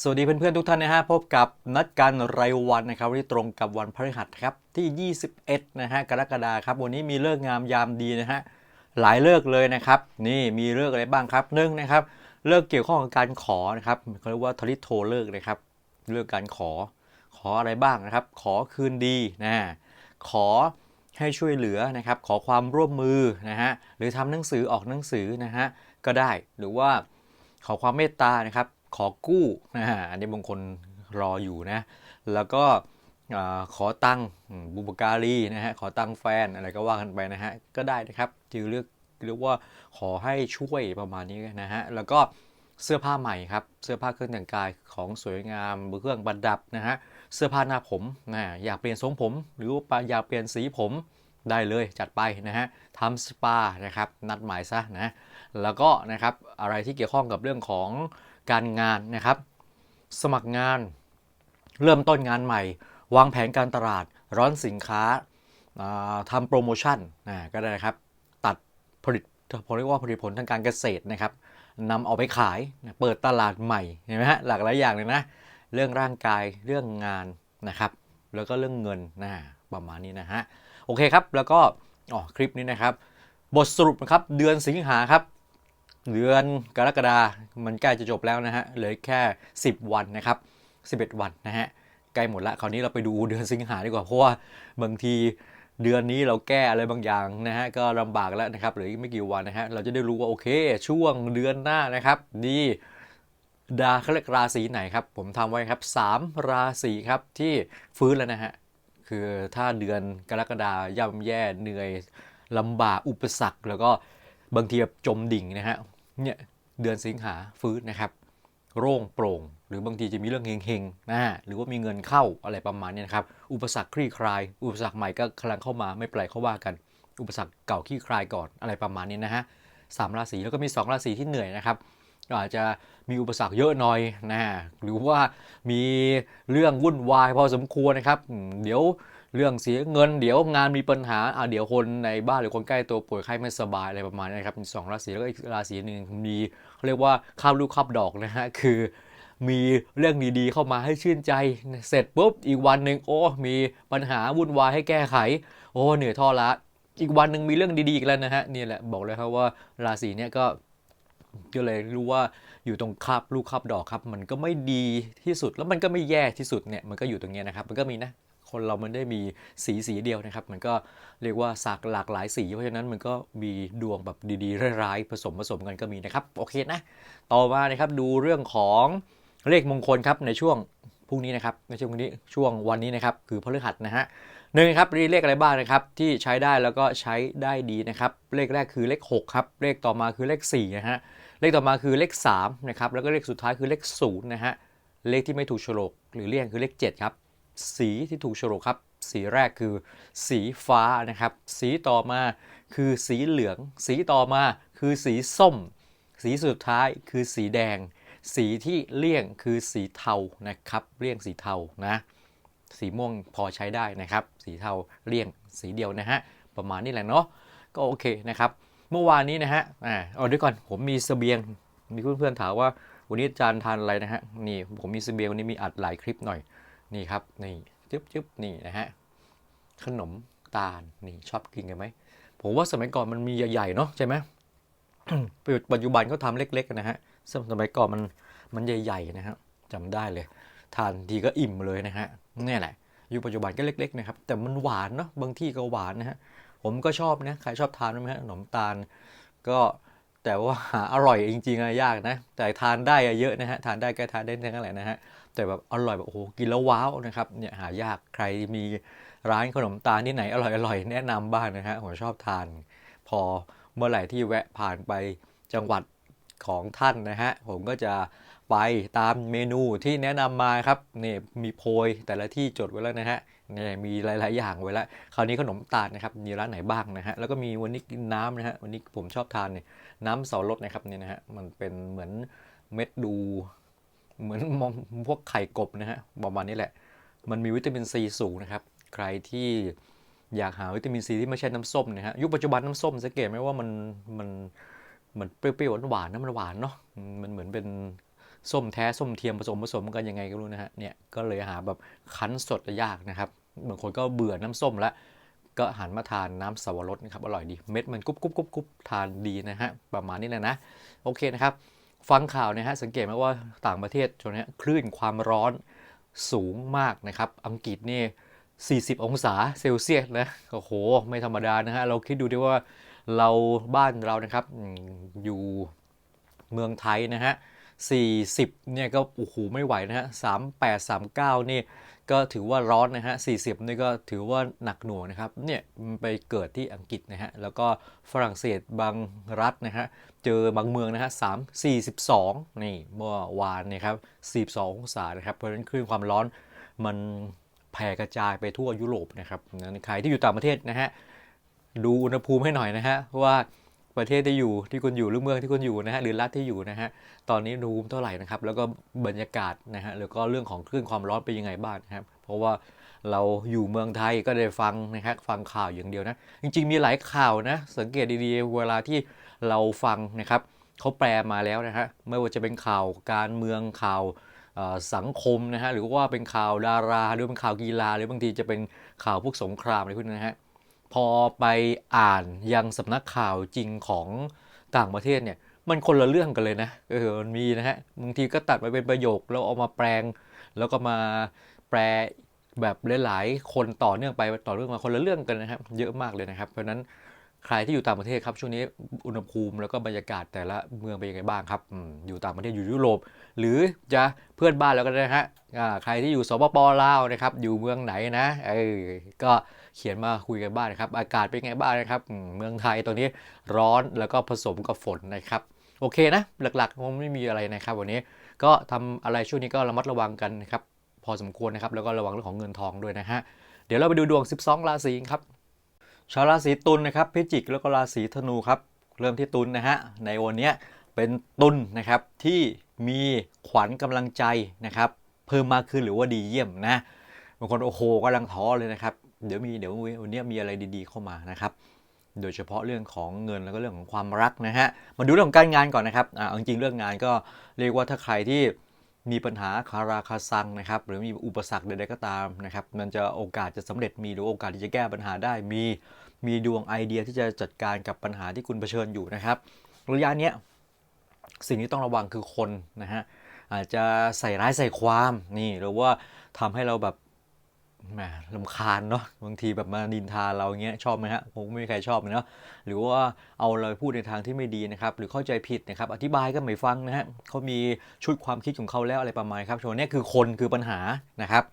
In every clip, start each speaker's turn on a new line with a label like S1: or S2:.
S1: สวัสดีเพื่อนๆทุกท่านนะฮะพบกับนัดกันรายวันนะครับวันนี้ตรงกับวันพฤหัสครับที่ 21 นะฮะกรกฎาคมครับวันนี้มีเลิกงามยามดีนะฮะหลายเลิกเลยนะครับ นี่มีเลิกอะไรบ้างครับหนึ่งนะครับเลิกเกี่ยวข้องกับการขอนะครับเขาเรียกว่าทริโทเลิกนะครับเรื่องการขอ ขออะไรบ้างนะครับ ขอคืนดีนะขอให้ช่วยเหลือนะครับ ขอความร่วมมือนะฮะหรือทำหนังสือออกหนังสือนะฮะก็ได้หรือว่าขอความเมตตานะครับ ขอกู้นะฮะอันนี้บางคนรออยู่นะ แล้วก็ขอตังบุปการีนะฮะขอตังแฟนอะไรก็ว่ากันไปนะฮะก็ได้นะครับจือเรียกเรียกว่าขอให้ช่วยประมาณนี้นะฮะแล้วก็เสื้อผ้าใหม่ครับ เสื้อผ้าเครื่องแต่งกายของสวยงามเครื่องประดับนะฮะเสื้อผ้าหน้าผมนะอยากเปลี่ยนทรงผม หรือว่าอยากเปลี่ยนสีผมได้เลยจัดไปนะฮะทำสปานะครับนัดหมายซะนะแล้วก็นะครับอะไรที่เกี่ยวข้องกับเรื่องของ การงานนะครับ สมัครงาน เริ่มต้นงานใหม่ วางแผนการตลาด ร้อนสินค้าทำโปรโมชั่นนะก็ได้นะครับ ตัดผลิตผมเรียกว่าผลิตผลทางการเกษตรนะครับนำเอาไปขายเปิดตลาดใหม่เห็นไหมฮะหลากหลายอย่างเลยนะ เรื่องร่างกายเรื่องงานนะครับ แล้วก็เรื่องเงินนะประมาณนี้นะฮะโอเคครับแล้วก็อ๋อคลิปนี้นะครับ บทสรุปนะครับเดือนสิงหาครับ เดือนกรกฎามันใกล้จะจบแล้วนะฮะ เหลือแค่ 10 วันนะครับ 11 วันนะฮะ ใกล้หมดละ คราวนี้เราไปดูเดือนสิงหาดีกว่า เพราะว่าบางทีเดือนนี้เราแก้อะไรบางอย่างนะฮะ ก็ลำบากแล้วนะครับ เหลืออีกไม่กี่วันนะฮะ เราจะได้รู้ว่าโอเค ช่วงเดือนหน้านะครับนี่ดาเขาเรียกราศีไหนครับ ผมทำไว้ครับ 3 ราศีครับที่ฟื้นแล้วนะฮะ คือถ้าเดือนกรกฎาย่ำแย่เหนื่อยลำบากอุปสรรค แล้วก็บางทีแบบจมดิ่งนะฮะ เนี่ยเดือนสิงหาฟื้นนะครับ โร่งโปร่ง หรือบางทีจะมีเรื่องเฮงๆนะฮะหรือว่ามีเงินเข้าอะไรประมาณนี้นะครับ อุปสรรคคลี่คลาย อุปสรรคใหม่ก็กำลังเข้ามาไม่เป็นไรเขาว่ากัน อุปสรรคเก่าคลี่คลายก่อนอะไรประมาณนี้นะฮะสามราศีแล้วก็มี 2 ราศีที่เหนื่อยนะครับอาจจะมีอุปสรรคเยอะหน่อยนะฮะหรือว่ามีเรื่องวุ่นวายพอสมควรนะครับ เดี๋ยว เรื่องเสียเงินเดี๋ยวงานมีปัญหาอ่าเดี๋ยวคนในบ้านหรือคนใกล้ตัวป่วยไข้ไม่สบายอะไรประมาณนี้ครับสองราศีแล้วก็อีกราศีหนึ่งมีเขาเรียกว่าข้าวลูกข้าวดอกนะฮะคือมีเรื่องดีๆเข้ามาให้ชื่นใจ เสร็จปุ๊บอีกวันหนึ่งโอ้ มีปัญหาวุ่นวายให้แก้ไข โอ้เหนื่อยท้อละ อีกวันหนึ่งมีเรื่องดีๆอีกแล้วนะฮะนี่แหละบอกเลยครับว่าราศีเนี้ยก็ก็เลยรู้ว่าอยู่ตรงคาบลูกคาบดอกครับ มันก็ไม่ดีที่สุดแล้วมันก็ไม่แย่ที่สุดเนี่ยมันก็อยู่ตรงเนี้ยนะครับ มันก็มีนะ คนเรามันได้มีสีสีเดียวนะครับ มันก็เรียกว่าสักหลากหลายสีเพราะฉะนั้นมันก็มีดวงแบบดีๆร้ายๆผสมผสมกันก็มีนะครับโอเคนะต่อมานะครับดูเรื่องของเลขมงคลครับในช่วงพรุ่งนี้นะครับในช่วงนี้ช่วงวันนี้นะครับคือพฤหัสนะฮะหนึ่งครับมีเลขอะไรบ้างนะครับที่ใช้ได้แล้วก็ใช้ได้ดีนะครับเลขแรกคือเลข6ครับเลขต่อมาคือเลข4นะฮะเลขต่อมาคือเลข3นะครับแล้วก็เลขสุดท้ายคือเลข0นะฮะเลขที่ไม่ถูกโฉลกหรือเลี่ยงคือเลข7ครับ สีที่ถูกโฉลกครับ สีแรกคือสีฟ้านะครับ สีต่อมาคือสีเหลือง สีต่อมาคือสีส้ม สีสุดท้ายคือสีแดง สีที่เลี่ยงคือสีเทานะครับเลี่ยงสีเทานะสีม่วงพอใช้ได้นะครับ สีเทาเลี่ยงสีเดียวนะฮะประมาณนี้แหละเนาะก็โอเคนะครับ เมื่อวานนี้นะฮะอ่าเอาด้วยก่อนผมมีเสบียงมีเพื่อนๆถามว่าวันนี้อาจารย์ทานอะไรนะฮะนี่ผมมีเสบียงวันนี้มีอัดหลายคลิปหน่อย นี่ครับนี่จึ๊บจึ๊บนี่นะฮะขนมตาลนี่ชอบกินกันไหมผมว่าสมัยก่อนมันมีใหญ่ๆเนาะใช่ไหมปัจจุบันเขาทำเล็กๆกันนะฮะสมัยก่อนมันมันใหญ่ๆนะฮะจำได้เลย ทานทีก็อิ่มเลยนะฮะนี่แหละอยุคปัจจุบันก็เล็กๆนะครับแต่มันหวานเนาะบางที่ก็หวานนะฮะผมก็ชอบนะใครชอบทานไหมฮะขนมตาล ก็แต่ว่าหาอร่อยจริงๆอะยากนะ แต่ทานได้เยอะนะฮะทานได้ก็ทานได้ทั้งนั้นแหละนะฮะ แต่แบบอร่อยแบบโอ้โหกินแล้วว้าวนะครับเนี่ยหายากใครมีร้านขนมตาลที่ไหนอร่อยๆแนะนำบ้างนะฮะผมชอบทาน พอเมื่อไหร่ที่แวะผ่านไปจังหวัดของท่านนะฮะผมก็จะไปตามเมนูที่แนะนำมาครับนี่มีโพยแต่ละที่จดไว้แล้วนะฮะนี่มีหลาย ๆ อย่างไว้แล้วคราวนี้ขนมตาลนะครับมีร้านไหนบ้างนะฮะแล้วก็มีวันนี้กินน้ำนะฮะวันนี้ผมชอบทานเนี่ยน้ำเสารสนะครับเนี่ยนะฮะมันเป็นเหมือนเม็ดดู เหมือนมอมพวกไข่กบนะฮะประมาณนี้แหละ มันมีวิตามินซีสูงนะครับ ใครที่อยากหาวิตามินซีที่ไม่ใช่น้ำส้มนะฮะยุคปัจจุบันน้ำส้มสังเกตไหมว่ามันมันมันเปรี้ยวๆหวานๆนะมันหวานเนาะมันเหมือนเป็นส้มแท้ส้มเทียมผสมผสมกันยังไงก็รู้นะฮะเนี่ยก็เลยหาแบบคั้นสดยากนะครับบางคนก็เบื่อน้ำส้มแล้วก็หันมาทานน้ำสวรสนะครับอร่อยดีเม็ดมันกรุบกรุบกรุบกรุบทานดีนะฮะประมาณนี้นะนะโอเคนะครับ ฟังข่าวนะฮะสังเกตไหมว่าต่างประเทศช่วงนี้คลื่นความร้อนสูงมากนะครับ อังกฤษนี่ 40 องศาเซลเซียสนะโอ้โห ไม่ธรรมดานะฮะ เราคิดดูดิว่าเราบ้านเรานะครับอืมอยู่เมืองไทยนะฮะ 40 เนี่ยก็โอ้โหไม่ไหวนะฮะ 38 39 นี่ ก็ถือว่าร้อนนะฮะ 40 นี่ก็ถือว่าหนักหน่วงนะครับ เนี่ยมันไปเกิดที่อังกฤษนะฮะ แล้วก็ฝรั่งเศสบางรัฐนะฮะ เจอบางเมืองนะฮะ3 42นี่เมื่อวานนี่ยครับ42องศานะครับ เพราะฉะนั้นคลื่นความร้อนมันแผ่กระจายไปทั่วยุโรปนะครับนั้นใครที่อยู่ต่างประเทศนะฮะ ดูอุณหภูมิให้หน่อยนะฮะว่า ประเทศที่อยู่ที่คุณอยู่หรือเมืองที่คุณอยู่นะฮะหรือรัฐที่อยู่นะฮะตอนนี้อุณหภูมเท่าไหร่นะครับ แล้วก็บรรยากาศนะฮะแล้วก็เรื่องของคลื่นความร้อนเป็นยังไงบ้างนะครับ เพราะว่าเราอยู่เมืองไทยก็ได้ฟังนะครับฟังข่าวอย่างเดียวนะ จริง ๆ มีหลายข่าวนะ สังเกตดีๆ เวลาที่เราฟังนะครับเขาแปลมาแล้วนะฮะไม่ว่าจะเป็นข่าวการเมืองข่าวสังคมนะฮะหรือว่าเป็นข่าวดาราหรือเป็นข่าวกีฬาหรือบางทีจะเป็นข่าวพวกสงครามอะไรพวกนี้นะฮะ พอไปอ่านยังสำนักข่าวจริงของต่างประเทศเนี่ยมันคนละเรื่องกันเลยนะเออมันมีนะฮะบางทีก็ตัดไปเป็นประโยคแล้วเอามาแปลง แล้วก็มาแปลแบบหลายๆ คนต่อเนื่องไปต่อเนื่องมาคนละเรื่องกันนะครับ เยอะมากเลยนะครับ เพราะนั้นใครที่อยู่ต่างประเทศครับช่วงนี้อุณหภูมิแล้วก็บรรยากาศแต่ละเมืองเป็นยังไงบ้างครับอยู่ต่างประเทศอยู่ยุโรป หรือจะเพื่อนบ้านแล้วก็ได้นะฮะใครที่อยู่สปปลาวนะครับอยู่เมืองไหนนะเออก็ เขียนมาคุยกันบ้างนะครับ อากาศเป็นไงบ้างนะครับ เมืองไทยตอนนี้ร้อนแล้วก็ผสมกับฝนนะครับ โอเคนะ หลักๆคงไม่มีอะไรนะครับ วันนี้ก็ทำอะไรช่วงนี้ก็ระมัดระวังกันนะครับ พอสมควรนะครับ แล้วก็ระวังเรื่องของเงินทองด้วยนะฮะ เดี๋ยวเราไปดูดวง 12 ราศีครับ ชาวราศีตุลนะครับ พิจิก แล้วก็ราศีธนูครับ เริ่มที่ตุลนะฮะ ในวันนี้เป็นตุลนะครับที่มีขวัญกำลังใจนะครับ เพิ่มมากขึ้นหรือว่าดีเยี่ยมนะบางคนโอ้โหกำลังท้อเลยนะครับ เดี๋ยวมีเดี๋ยววันนี้มีอะไรดีๆเข้ามานะครับโดยเฉพาะเรื่องของเงินแล้วก็เรื่องของความรักนะฮะ มาดูเรื่องของการงานก่อนนะครับอ่าจริงเรื่องงานก็เรียกว่าถ้าใครที่มีปัญหาคาราคาซังนะครับ หรือมีอุปสรรคใดๆก็ตามนะครับ มันจะโอกาสจะสำเร็จมีหรือโอกาสที่จะแก้ปัญหาได้มี มีดวงไอเดียที่จะจัดการกับปัญหาที่คุณเผชิญอยู่นะครับ ระยะเนี้ยสิ่งที่ต้องระวังคือคนนะฮะอาจจะใส่ร้ายใส่ความนี่หรือว่าทำให้เราแบบ แหมลำคาญเนาะบางทีแบบมาดินทาเราอย่างเงี้ยชอบไหมฮะผมไม่มีใครชอบเลยเนาะหรือว่าเอาเราไปพูดในทางที่ไม่ดีนะครับหรือเข้าใจผิดนะครับอธิบายก็ไม่ฟังนะฮะเขามีชุดความคิดของเขาแล้วอะไรประมาณครับโชว์นี้คือคนคือปัญหานะครับ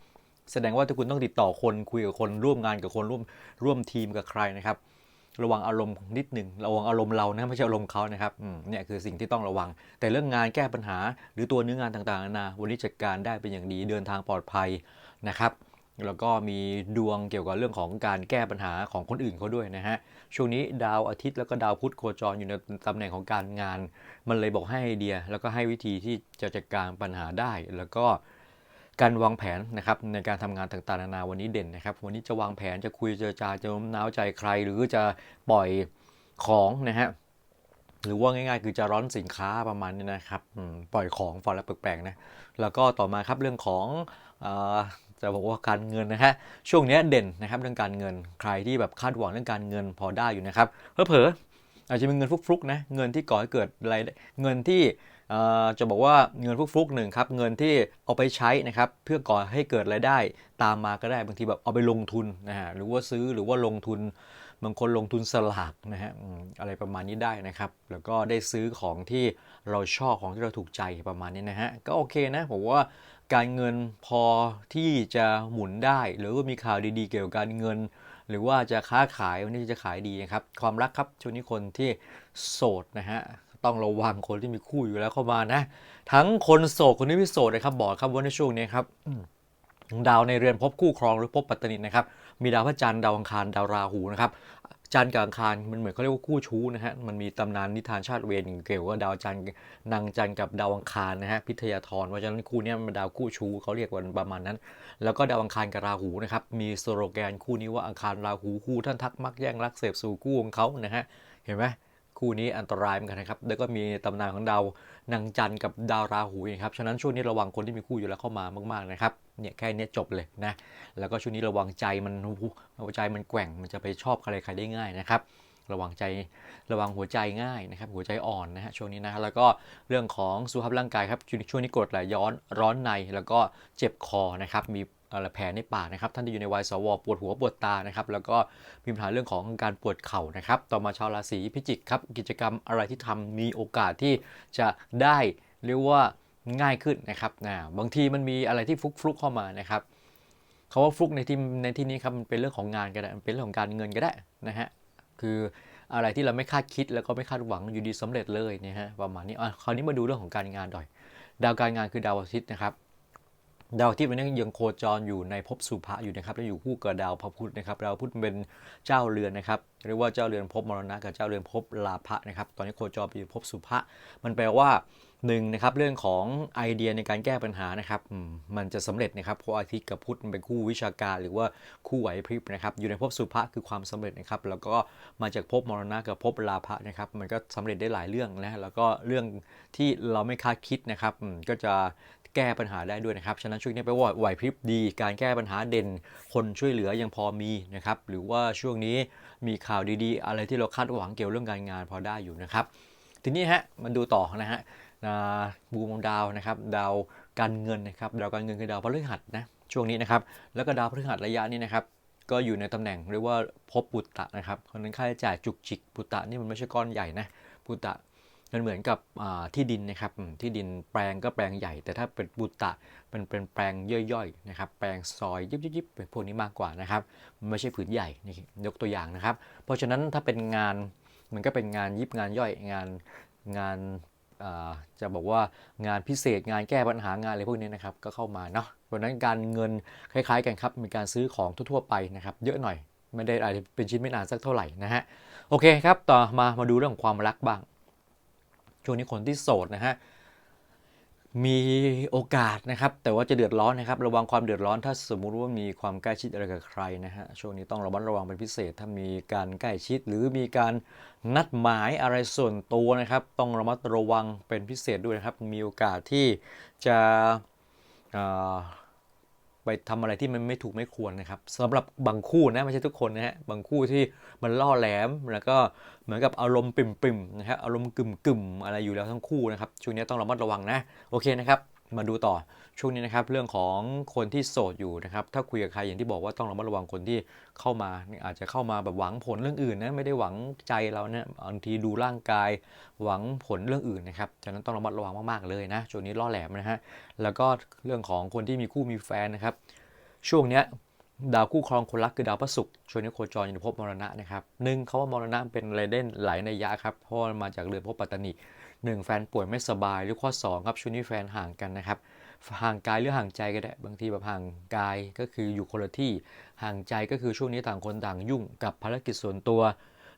S1: แสดงว่าถ้าคุณต้องติดต่อคนคุยกับคนร่วมงานกับคนร่วมร่วมทีมกับใครนะครับระวังอารมณ์นิดหนึ่งระวังอารมณ์เรานะไม่ใช่อารมณ์เขานะครับเนี่ยคือสิ่งที่ต้องระวัง แต่เรื่องงานแก้ปัญหา หรือตัวเนื้องานต่างๆนานาวันนี้จัดการได้เป็นอย่างดีเดินทางปลอดภัยนะครับ แล้วก็มีดวงเกี่ยวกับเรื่องของการแก้ปัญหาของคนอื่นเขาด้วยนะฮะ ช่วงนี้ดาวอาทิตย์แล้วก็ดาวพุธโคจรอยู่ในตำแหน่งของการงาน มันเลยบอกให้ไอเดีย แล้วก็ให้วิธีที่จะจัดการปัญหาได้ แล้วก็การวางแผนนะครับในการทำงานต่างๆนานาวันนี้เด่นนะครับ วันนี้จะวางแผนจะคุยเจรจาจะโน้มน้าวใจใคร หรือจะปล่อยของนะฮะหรือว่าง่ายๆ คือจะร้อนสินค้าประมาณนี้นะครับปล่อยของฟังแล้วแปลกๆนะแล้วก็ต่อมาครับเรื่องของ จะบอกว่าการเงินนะฮะช่วงนี้เด่นนะครับเรื่องการเงินใครที่แบบคาดหวังเรื่องการเงินพอได้อยู่นะครับเผลอๆอาจจะมีเงินฟุกๆนะเงินที่ก่อให้เกิดรายได้เงินที่จะบอกว่าเงินฟุกๆหนึ่งครับเงินที่เอาไปใช้นะครับเพื่อก่อให้เกิดรายได้ ตามมาก็ได้บางทีแบบเอาไปลงทุนนะฮะหรือว่าซื้อหรือว่าลงทุนบางคนลงทุนสลากนะฮะอะไรประมาณนี้ได้นะครับ แล้วก็ได้ซื้อของที่เราชอบของที่เราถูกใจประมาณนี้นะฮะก็โอเคนะผมว่า การเงินพอที่จะหมุนได้ หรือว่ามีข่าวดีๆ เกี่ยวกับการเงิน หรือว่าจะค้าขายวันนี้จะขายดีนะครับ ความรักครับช่วงนี้คนที่โสดนะฮะต้องระวังคนที่มีคู่อยู่แล้วเข้ามานะ ทั้งคนโสดคนที่ไม่โสดนะครับบอกครับว่าในช่วงนี้ครับดาวในเรือนพบคู่ครองหรือพบปัตตนินะครับมีดาวพระจันทร์ดาวอังคารดาวราหูนะครับ จันทร์กับอังคารมันเหมือนเขาเรียกว่าคู่ชู้นะฮะ มันมีตำนานนิทานชาติเวรเกี่ยวกับดาวจันทร์นางจันทร์กับดาวอังคารนะฮะพิทยาธรเพราะฉะนั้นคู่นี้มันเป็นดาวคู่ชู้เขาเรียกว่าประมาณนั้น แล้วก็ดาวอังคารกับราหูนะครับมีสโลแกนคู่นี้ว่าอังคารราหูคู่ท่านทักมักแย่งรักเสพสู่คู่ของเขานะฮะเห็นไหมคู่นี้อันตรายเหมือนกันนะครับแล้วก็มีตำนานของดาว นางจันทร์กับดาวราหูนะครับ ฉะนั้นช่วงนี้ระวังคนที่มีคู่อยู่แล้วเข้ามามากๆนะครับ เนี่ยแค่เนี้ยจบเลยนะ แล้วก็ช่วงนี้ระวังใจมันหัวใจมันแกว่ง มันจะไปชอบใครใครได้ง่ายนะครับระวังใจระวังหัวใจง่ายนะครับ หัวใจอ่อนนะฮะช่วงนี้นะแล้วก็เรื่องของสุขภาพร่างกายครับช่วงนี้กรดไหลย้อนร้อนในแล้วก็เจ็บคอนะครับมี อะไรแผลในปากนะครับท่านที่อยู่ในวัยสวปวดหัวปวดตานะครับแล้วก็มีปัญหาเรื่องของการปวดเข่านะครับต่อมาชาวราศีพิจิกครับกิจกรรมอะไรที่ทำมีโอกาสที่จะได้เรียกว่าง่ายขึ้นนะครับนะบางทีมันมีอะไรที่ฟุกฟลุกเข้ามานะครับเขาว่าฟุกในที่ในที่นี้ครับมันเป็นเรื่องของงานก็ได้มันเป็นเรื่องของการเงินก็ได้นะฮะคืออะไรที่เราไม่คาดคิดแล้วก็ไม่คาดหวังอยู่ดีสำเร็จเลยเนี่ยฮะประมาณนี้อะคราวนี้มาดูเรื่องของการงานหน่อย ดาวการงานคือดาวอาทิตย์นะครับ ดาวอาทิตย์มันยังโคจรอยู่ในภพสุภะอยู่นะครับแล้วอยู่คู่กับดาวพระพุธนะครับดาวพุธเป็นเจ้าเรือนนะครับเรียกว่าเจ้าเรือนภพมรณะกับเจ้าเรือนภพลาภะนะครับตอนนี้โคจรไปอยู่ภพสุภะมันแปลว่าหนึ่งนะครับเรื่องของไอเดียในการแก้ปัญหานะครับมันจะสำเร็จนะครับเพราะอาทิตย์กับพุธมันเป็นคู่วิชาการ หรือว่าคู่ไหวพริบนะครับอยู่ในภพสุภะคือความสำเร็จนะครับแล้วก็มาจากภพมรณะกับภพลาภะนะครับมันก็สำเร็จได้หลายเรื่องนะแล้วก็เรื่องที่เราไม่คาดคิดนะครับก็จะ แก้ปัญหาได้ด้วยนะครับ ฉะนั้นช่วงนี้แปลว่าไหวพริบดี การแก้ปัญหาเด่น คนช่วยเหลือยังพอมีนะครับ หรือว่าช่วงนี้มีข่าวดีๆ อะไรที่เราคาดหวังเกี่ยวเรื่องการงานพอได้อยู่นะครับ ทีนี้ฮะมันดูต่อนะฮะบูมดาวนะครับ ดาวการเงินนะครับ ดาวการเงินคือดาวพฤหัสนะ ช่วงนี้นะครับ แล้วก็ดาวพฤหัสระยะนี้นะครับ ก็อยู่ในตำแหน่งเรียกว่าภพปุตตะนะครับเพราะฉะนั้นค่าใช้จ่ายจุกจิกปุตตะนี่มันไม่ใช่ก้อนใหญ่นะปุตตะ มันเหมือนกับที่ดินนะครับที่ดินแปลงก็แปลงใหญ่ แต่ถ้าเป็นบุตตะมันเป็นแปลงย่อยๆนะครับแปลงซอยยิบยิบพวกนี้มากกว่านะครับมันไม่ใช่ผืนใหญ่นี่ยกตัวอย่างนะครับ เพราะฉะนั้นถ้าเป็นงานมันก็เป็นงานยิบงานย่อยงานงานจะบอกว่างานพิเศษงานแก้ปัญหางานอะไรพวกนี้นะครับก็เข้ามาเนาะเพราะฉะนั้นการเงินคล้ายๆกันครับมีการซื้อของทั่วๆไปนะครับเยอะหน่อยไม่ได้อาจจะเป็นชิ้นไม่นานสักเท่าไหร่นะฮะโอเคครับต่อมามาดูเรื่องของความรักบ้าง ช่วงนี้คนที่โสดนะฮะมีโอกาสนะครับ แต่ว่าจะเดือดร้อนนะครับ ระวังความเดือดร้อนถ้าสมมุติว่ามีความใกล้ชิดอะไรกับใครนะฮะช่วงนี้ต้องระมัดระวังเป็นพิเศษ ถ้ามีการใกล้ชิด หรือมีการนัดหมายอะไรส่วนตัวนะครับ ต้องระมัดระวังเป็นพิเศษด้วยนะครับ มีโอกาสที่จะ ไปทำอะไรที่มันไม่ถูกไม่ควรนะครับสำหรับบางคู่นะไม่ใช่ทุกคนนะฮะบางคู่ที่มันล่อแหลมแล้วก็เหมือนกับอารมณ์ปิ่มๆนะฮะอารมณ์กึ่มๆอะไรอยู่แล้วทั้งคู่นะครับช่วงนี้ต้องระมัดระวังนะโอเคนะครับ มาดูต่อช่วงนี้นะครับเรื่องของคนที่โสดอยู่นะครับถ้าคุยกับใครอย่างที่บอกว่าต้องระมัดระวังคนที่เข้ามานี่อาจจะเข้ามาแบบหวังผลเรื่องอื่นนะไม่ได้หวังใจเราเนี่ยบางทีดูร่างกายหวังผลเรื่องอื่นนะครับฉะนั้นต้องระมัดระวังมากๆเลยนะช่วงนี้ล่อแหลมนะฮะแล้วก็เรื่องของคนที่มีคู่มีแฟนนะครับ ช่วงเนี้ยดาวคู่ครองคนรักคือดาวพระศุกร์ช่วงนี้โคจรอยู่ในภพมรณะนะครับหนึ่งเขาว่ามรณะเป็นอะไรเด่นหลายในยยะครับเพราะมาจากเรือนภพปัตตานี หนึ่งแฟนป่วยไม่สบายหรือข้อสองครับช่วงนี้แฟนห่างกันนะครับห่างกายหรือห่างใจก็ได้บางทีแบบห่างกายก็คืออยู่คนละที่ห่างใจก็คือช่วงนี้ต่างคนต่างยุ่งกับภารกิจส่วนตัว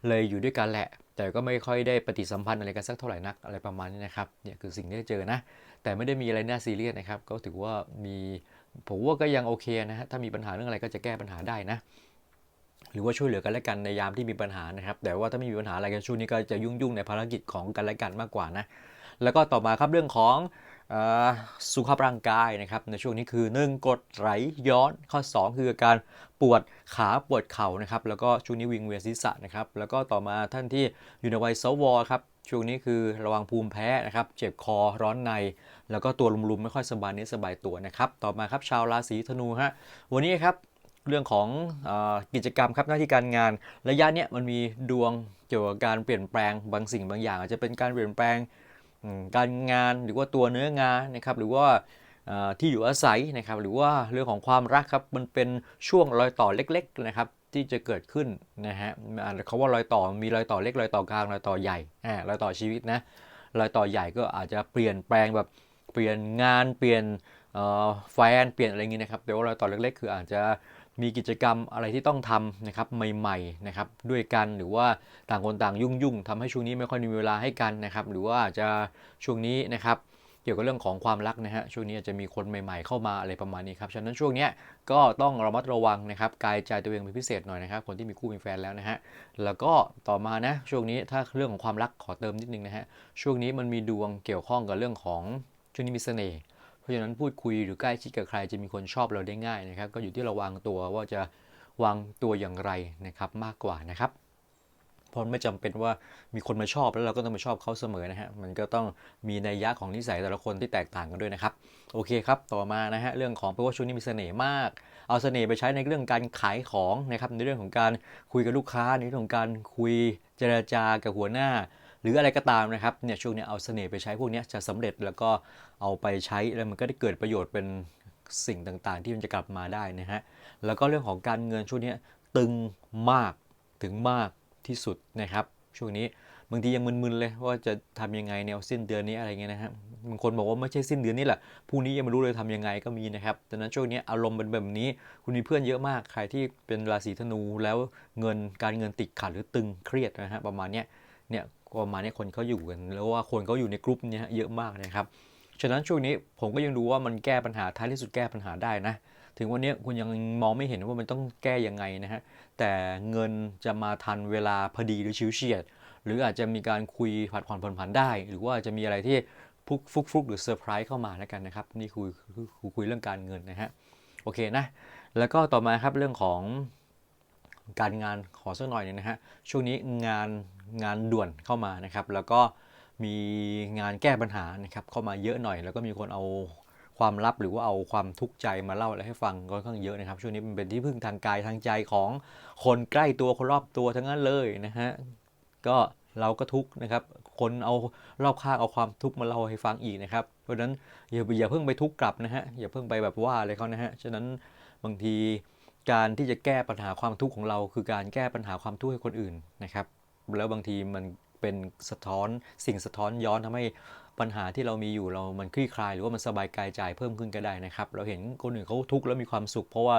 S1: เลยอยู่ด้วยกันแหละ แต่ก็ไม่ค่อยได้ปฏิสัมพันธ์อะไรกันสักเท่าไหร่นักอะไรประมาณนี้นะครับเนี่ยคือสิ่งที่เจอนะ แต่ไม่ได้มีอะไรน่าซีเรียสนะครับ ก็ถือว่ามีผมว่าก็ยังโอเคนะฮะถ้ามีปัญหาเรื่องอะไรก็จะแก้ปัญหาได้นะ หรือว่าช่วยเหลือกันและกันในยามที่มีปัญหานะครับ แต่ว่าถ้าไม่มีปัญหาอะไรกันช่วงนี้ก็จะยุ่งๆในภารกิจของกันและกันมากกว่านะ แล้วก็ต่อมาครับเรื่องของสุขภาพร่างกายนะครับในช่วงนี้คือ 1 กดไหลย้อนข้อ 2 คืออาการปวดขาปวดเข่านะครับแล้วก็ช่วงนี้วิงเวียนศีรษะนะครับแล้วก็ต่อมาท่านที่อยู่ในวัยสวครับช่วงนี้คือระวังภูมิแพ้นะครับเจ็บคอร้อนใน แล้วก็ตัวลุมๆไม่ค่อยสบายเนื้อสบายตัวนะครับต่อมาครับชาวราศีธนูฮะวันนี้ครับ เรื่องของอกิจกรรมครับหน้าที่การงาน ระยะเนี้ยมันมีดวงเกี่ยวกับการเปลี่ยนแปลงบางสิ่งบางอย่าง อาจจะเป็นการเปลี่ยนแปลงการงานหรือว่าตัวเนื้องานนะครับหรือว่าที่อยู่อาศัยนะครับหรือว่าเรื่องของความรักครับมันเป็นช่วงรอยต่อเล็กๆนะครับที่จะเกิดขึ้นนะฮะเขาว่ารอยต่อมีรอยต่อเล็กรอยต่อกลางรอยต่อใหญ่อ่ารอยต่อชีวิตนะรอยต่อใหญ่ก็อาจจะเปลี่ยนแปลงแบบเปลี่ยนงานเปลี่ยนแฟนเปลี่ยนอะไรอย่างงี้นะครับแต่ว่ารอยต่อเล็กๆ คืออาจจะ มีกิจกรรมอะไรที่ต้องทำนะครับใหม่ๆนะครับด้วยกันหรือว่าต่างคนต่างยุ่งๆทำให้ช่วงนี้ไม่ค่อยมีเวลาให้กันนะครับหรือว่าจะช่วงนี้นะครับเกี่ยวกับเรื่องของความรักนะฮะช่วงนี้อาจจะมีคนใหม่ ๆเข้ามาอะไรประมาณนี้ครับฉะนั้นช่วงนี้ก็ต้องระมัดระวังนะครับกายใจตัวเองเป็นพิเศษหน่อยนะครับคนที่มีคู่มีแฟนแล้วนะฮะแล้วก็ต่อมานะช่วงนี้ถ้าเรื่องของความรักขอเติมนิดนึงนะฮะช่วงนี้มันมีดวงเกี่ยวข้องกับเรื่องของช่วงนี้มีเสน่ห์ เพราะฉะนั้นพูดคุยหรือใกล้ชิดกับใครจะมีคนชอบเราได้ง่ายนะครับ ก็อยู่ที่เระวังตัวว่าจะวางตัวอย่างไรนะครับมากกว่านะครับเพราะไม่จำเป็นว่ามีคนมาชอบแล้วเราก็ต้องมาชอบเขาเสมอนะฮะ มันก็ต้องมีในยยะของนิสัยแต่ละคนที่แตกต่างกันด้วยนะครับ โอเคครับ ต่อมานะฮะเรื่องของเพราะว่าช่วงนี้มีเสน่ห์มาก เอาเสน่ห์ไปใช้ในเรื่องการขายของนะครับ ในเรื่องของการคุยกับลูกค้าในเรื่องของการคุยเจรจากับหัวหน้า หรืออะไรก็ตามนะครับเนี่ยช่วงนี้เอาเสน่ห์ไปใช้พวกนี้จะสำเร็จแล้วก็เอาไปใช้แล้วมันก็ได้เกิดประโยชน์เป็นสิ่งต่างๆ ที่มันจะกลับมาได้นะฮะแล้วก็เรื่องของการเงินช่วงนี้ตึงมากถึงมากที่สุดนะครับ ช่วงนี้บางทียังมึนๆเลยว่าจะทำยังไงแนวสิ้นเดือนนี้อะไรเงี้ยนะฮะบางคนบอกว่าไม่ใช่สิ้นเดือนนี้แหละพรุ่งนี้ยังไม่รู้เลยทำยังไงก็มีนะครับดังนั้นช่วงนี้อารมณ์เป็นแบบนี้ คุณมีเพื่อนเยอะมากใครที่เป็นราศีธนูแล้วเงินการเงินติดขัดหรือตึงเครียดนะฮะประมาณเนี้ยเนี่ย ประมาเนี้ยคนเขาอยู่กันแล้วว่าคนเขาอยู่ในกลุ่มเนี้ยเยอะมากนะครับฉะนั้นช่วงนี้ผมก็ยังดูว่ามันแก้ปัญหาท้ายที่สุดแก้ปัญหาได้นะถึงวันนี้คุณยังมองไม่เห็นว่ามันต้องแก้ยังไงนะฮะแต่เงินจะมาทันเวลาพอดีหรือชิวเฉียด หรืออาจจะมีการคุยผัดผ่อนผ่อนผันได้ หรือว่าจะมีอะไรที่ฟุกฟุกฟุกหรือเซอร์ไพรส์เข้ามาแล้วกันนะครับ นี่คุยคุยเรื่องการเงินนะฮะโอเคนะแล้วก็ต่อมาครับเรื่องของ การงานขอสักหน่อยนึงนะฮะช่วงนี้งานงานด่วนเข้ามานะครับ แล้วก็มีงานแก้ปัญหานะครับเข้ามาเยอะหน่อย แล้วก็มีคนเอาความลับหรือว่าเอาความทุกข์ใจมาเล่าอะไรให้ฟังค่อนข้างเยอะนะครับ ช่วงนี้มันเป็นที่พึ่งทางกายทางใจของคนใกล้ตัวคนรอบตัวทั้งนั้นเลยนะฮะก็เราก็ทุกข์นะครับ คนเอารอบข้างเอาความทุกข์มาเล่าให้ฟังอีกนะครับ เพราะฉะนั้นอย่าอย่าเพิ่งไปทุกข์กลับนะฮะอย่าเพิ่งไปแบบว่าอะไรเขานะฮะฉะนั้นบางที การที่จะแก้ปัญหาความทุกข์ของเรา คือการแก้ปัญหาความทุกข์ให้คนอื่นนะครับ แล้วบางทีมันเป็นสะท้อนสิ่งสะท้อนย้อนทำให้ปัญหาที่เรามีอยู่เรามันคลี่คลาย หรือว่ามันสบายกายใจเพิ่มขึ้นก็ได้นะครับ เราเห็นคนอื่นเขาทุกข์แล้วมีความสุข เพราะว่า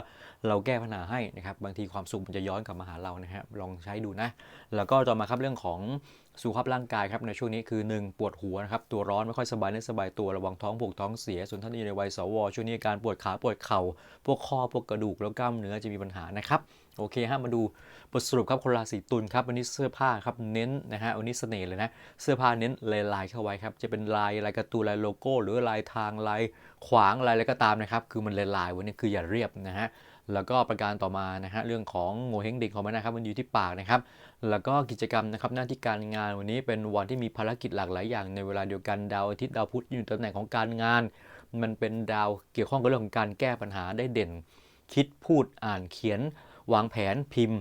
S1: เราแก้ปัญหาให้นะครับ บางทีความสุขมันจะย้อนกลับมาหาเรานะฮะลองใช้ดูนะ แล้วก็ต่อมาครับเรื่องของ สุขภาพร่างกายครับในช่วงนี้คือ 1 ปวดหัวนะครับตัวร้อนไม่ค่อยสบายเนื้อสบายตัวระวังท้องผูกท้องเสีย ส่วนท่านที่อยู่ในวัยสวช่วงนี้การปวดขาปวดเข่า พวกข้อพวกกระดูกแล้วกล้ามเนื้อจะมีปัญหานะครับโอเคฮะมาดูบทสรุปครับคนราศีตุลครับวันนี้เสื้อผ้าครับเน้นนะฮะวันนี้เสน่ห์เลยนะเสื้อผ้าเน้นลายลายเข้าไว้ครับจะเป็นลายลายกร์ตูนลายโลโก้ หรือลายทางลายขวางลายอะไรก็ตามนะครับคือมันลายลายวันนี้คืออย่าเรียบนะฮะ แล้วก็ประการต่อมานะฮะเรื่องของโงเฮงเด็กของมันนะครับมันอยู่ที่ปากนะครับ แล้วก็กิจกรรมนะครับหน้าที่การงานวันนี้เป็นวันที่มีภารกิจหลากหลายอย่างในเวลาเดียวกันดาวอาทิตย์ดาวพุธอยู่ตำแหน่งของการงาน มันเป็นดาวเกี่ยวข้องกับเรื่องของการแก้ปัญหาได้เด่น คิดพูดอ่านเขียน วางแผนพิมพ์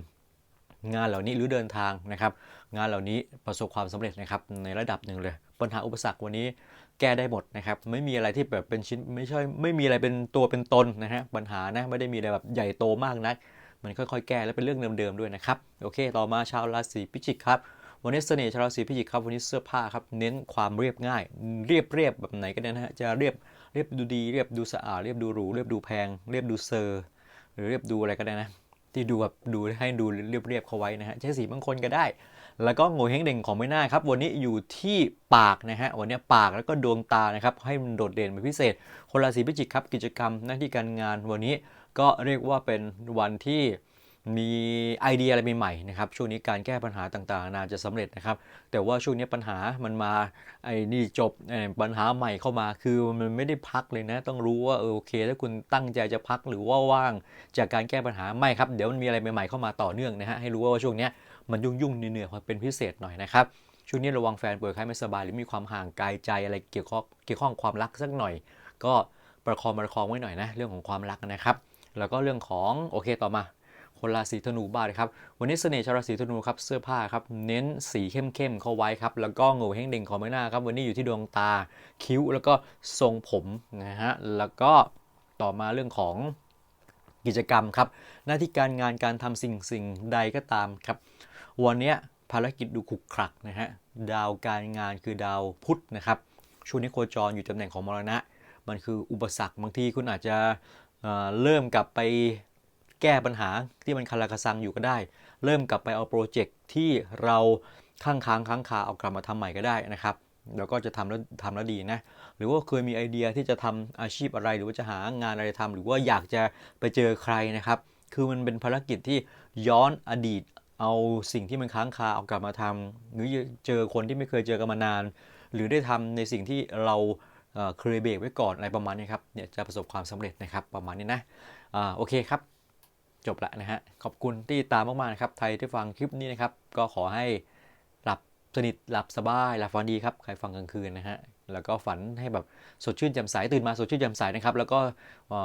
S1: งานเหล่านี้หรือเดินทางนะครับ งานเหล่านี้ประสบความสำเร็จนะครับในระดับหนึ่งเลย ปัญหาอุปสรรควันนี้แก้ได้หมดนะครับ ไม่มีอะไรที่แบบเป็นชิ้นไม่ใช่ไม่มีอะไรเป็นตัวเป็นตนนะฮะปัญหานะไม่ได้มีอะไรแบบใหญ่โตมากนักมันค่อยๆ แก้และเป็นเรื่องเดิมๆด้วยนะครับโอเค ต่อมาชาวราศีพิจิกครับวันนี้เสน่ห์ชาวราศีพิจิกครับวันนี้เสื้อผ้าครับเน้นความเรียบง่าย เรียบเรียบแบบไหนก็ได้นะฮะจะเรียบเรียบดูดี เรียบดูสะอาดเรียบดูหรูเรียบดูแพง เรียบดูเซอร์ หรือเรียบดูอะไรก็ได้นะ ที่ดูแบบดูให้ดูเรียบๆเขาไว้นะฮะใช้สีบางคนก็ได้ แล้วก็โงเฮงเด่งของไม่น่าครับ วันนี้อยู่ที่ปากนะฮะวันนี้ปากแล้วก็ดวงตานะครับให้มันโดดเด่นเป็นพิเศษ คนราศีพิจิกครับกิจกรรมหน้าที่การงานวันนี้ก็เรียกว่าเป็นวันที่ มีไอเดียอะไรใหม่ๆนะครับช่วงนี้การแก้ปัญหาต่างๆนานาจะสำเร็จนะครับ แต่ว่าช่วงนี้ปัญหามันมาไอ้นี่จบปัญหาใหม่เข้ามาคือมันไม่ได้พักเลยนะ ต้องรู้ว่าเออโอเค ถ้าคุณตั้งใจจะพักหรือว่าว่างจากการแก้ปัญหาไม่ครับ เดี๋ยวมันมีอะไรใหม่ๆเข้ามาต่อเนื่องนะฮะให้รู้ว่าช่วงนี้มันยุ่งๆเหนื่อยๆเป็นพิเศษหน่อยนะครับช่วงนี้ระวังแฟนป่วยไข้ไม่สบายหรือมีความห่างกายใจอะไรเกี่ยวข้องเกี่ยวข้องความรักสักหน่อย ก็ประคองประคองไว้หน่อยนะเรื่องของความรักนะครับ แล้วก็เรื่องของโอเคต่อมา คนราศีธนูบ้างครับ วันนี้เสน่ห์ชาวราศีธนูครับเสื้อผ้าครับเน้นสีเข้มๆเข้าไว้ครับแล้วก็โง่เฮงเด่งของใบหน้าครับวันนี้อยู่ที่ดวงตาคิ้วแล้วก็ทรงผมนะฮะแล้วก็ต่อมาเรื่องของกิจกรรมครับ หน้าที่การงานการทำสิ่งสิ่งใดก็ตามครับ วันนี้ภารกิจดูขุกขลักนะฮะดาวการงานคือดาวพุธนะครับช่วงนี้โคจรอยู่ตำแหน่งของมรณะ มันคืออุปสรรคบางทีคุณอาจจะเเริ่มกลับไป แก้ปัญหาที่มันคาราคาซังอยู่ก็ได้ เริ่มกลับไปเอาโปรเจกต์ที่เราข้างค้างค้างคาเอากลับมาทำใหม่ก็ได้นะครับแล้วก็จะทำแล้วทำแล้วดีนะ หรือว่าเคยมีไอเดียที่จะทำอาชีพอะไร หรือว่าจะหางานอะไรทำหรือว่าอยากจะไปเจอใครนะครับ คือมันเป็นภารกิจที่ย้อนอดีต เอาสิ่งที่มันค้างคาเอากลับมาทำหรือเจอคนที่ไม่เคยเจอกันมานาน หรือได้ทำในสิ่งที่เราเคยเบรกไว้ก่อนอะไรประมาณนี้ครับ เนี่ยจะประสบความสำเร็จนะครับประมาณนี้นะ อ่าโอเคครับ จบละนะฮะ ขอบคุณที่ตามมากๆนะครับ ใครที่ฟังคลิปนี้นะครับ ก็ขอให้หลับสนิทหลับสบายหลับฝันดีครับ ใครฟังกลางคืนนะฮะ แล้วก็ฝันให้แบบสดชื่นแจ่มใสตื่นมาสดชื่นแจ่มใสนะครับ แล้วก็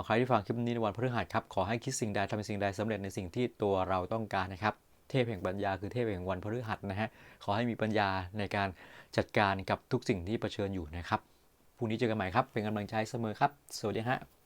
S1: ใครที่ฟังคลิปนี้ในวันพฤหัสครับ ขอให้คิดสิ่งใดทำสิ่งใดสำเร็จในสิ่งที่ตัวเราต้องการนะครับ เทพแห่งปัญญาคือเทพแห่งวันพฤหัสนะฮะ ขอให้มีปัญญาในการจัดการกับทุกสิ่งที่เผชิญอยู่นะครับ พรุ่งนี้เจอกันใหม่ครับ เป็นกำลังใจเสมอครับ สวัสดีฮะ